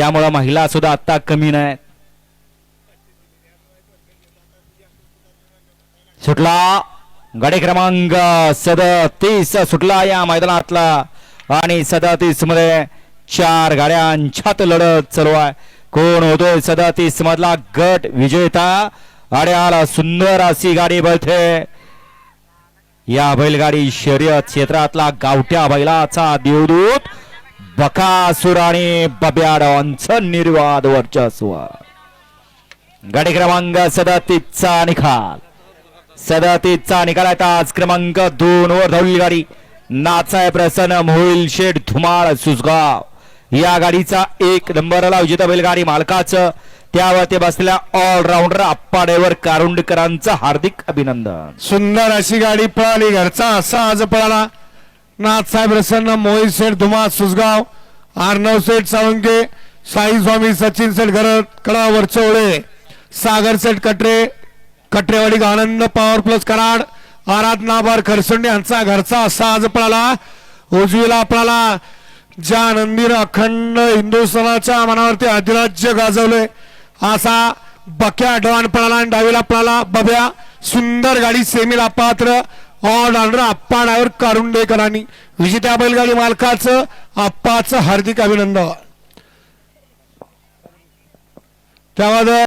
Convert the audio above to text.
त्यामुळं महिला सुद्धा आता कमी नाहीत. सुटला गाडी क्रमांक सदतीस सुटला या मैदानातला. आणि सदतीसमध्ये चार गाड्यांच्यात लढत चालू आहे. कोण होतोय सदतीस मधला गट विजेता? आणि सुंदर अशी गाडी बळते या बैलगाडी शर्यत क्षेत्रातला गावठ्या बैलाचा देवदूत बकासूर आणि बब्या डॉनचं निर्वाद वर्चस्व. गाडी क्रमांक सदतीचा निकाल. सदतीचा निकाल आहे. तास क्रमांक दोन वर धावली गाडी. नाचाय प्रसन्न मोहिल शेठ धुमाळ सुसगाव या गाडीचा एक नंबरला विजेता बैलगाडी मालकाचं त्यावरती बसलेल्या ऑलराऊंडर आप्पा ड्रायव्हर कारुंडकरांचं हार्दिक अभिनंदन. सुंदर अशी गाडी पळाली. घरचा असा आज पळाला. नाथसाहेब प्रसन्न मोहित शेठ धुमा सुसगाव अर्णव शेठ सावंके साई स्वामी सचिन सेठ घर कडा वरचवळे सागर शेठ कटरे कटरेवाडी आनंद पॉवर प्लस कराड आराध नाबार खरसुंडे यांचा घरचा असा आज पळाला उजवीला पळाला. ज्या नंदीनं अखंड हिंदुस्थानाच्या मनावरती अधिराज्य गाजवले असा बक्या डवान पळाला आणि डावीला पळाला बब्या. सुंदर गाडी सेमीला पात्र ऑल राऊंडर आप्पा डायवर कारुंडेकरांनी विजेत्या बैलगाडी मालकाचं आप्पाचं हार्दिक अभिनंदन. त्यामध्ये